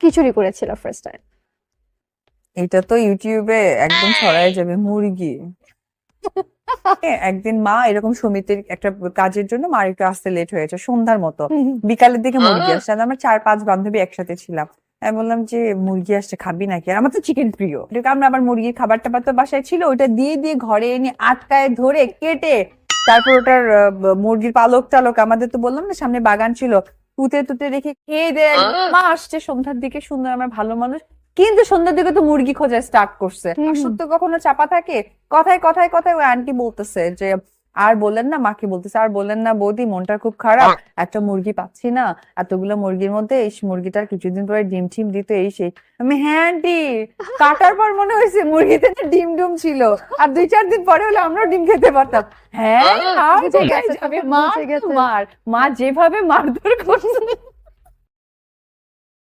চুরি করেছিল first time এটা তো ইউটিউবে একদম ছড়ায় যাবে মুরগি। একদিন মা এরকম সমিতির একটা কাজের জন্য মার একটু আসতে লেট হয়েছে সন্ধ্যার মতো। বিকালের দিকে মুরগি আসছে আমরা চার পাঁচ বান্ধবী একসাথে ছিলাম। আমি বললাম যে মুরগি আসছে খাবি নাকি? আর আমার তো চিকেন প্রিয়। আমরা আবার মুরগির খাবার টাবার তো বাসায় ছিল ওটা দিয়ে দিয়ে ঘরে এনে আটকায় ধরে কেটে তারপর ওটার আহ, মুরগির পালক টালক আমাদের তো বললাম না সামনে বাগান ছিল তুতে তুতে রেখে খেয়ে দেয়। মা আসছে সন্ধ্যার দিকে সুন্দর আমার ভালো মানুষ। কিন্তু সন্ধ্যার দিকে তো মুরগি খোঁজা স্টার্ট করছে। তো কখনো চাপা থাকে? কথায় কথায় কথায় ওই আন্টি বলতেছে যে আর বললেন না মাকে বলতেছে আর বললেন না বৌদি মনটা খুব খারাপ একটা মুরগি পাচ্ছি না এতগুলো মুরগির মধ্যে এই মুরগিটার কিছুদিন পরে ডিম টিম দিত এই সেই আমি হ্যাঁ আন্টি কাটার পর মনে হয়েছে মুরগিতে ডিম ডুম ছিল আর দুই চার দিন পরে হলে আমরাও ডিম খেতে পারতাম হ্যাঁ আর। মা যেভাবে মারধর করছে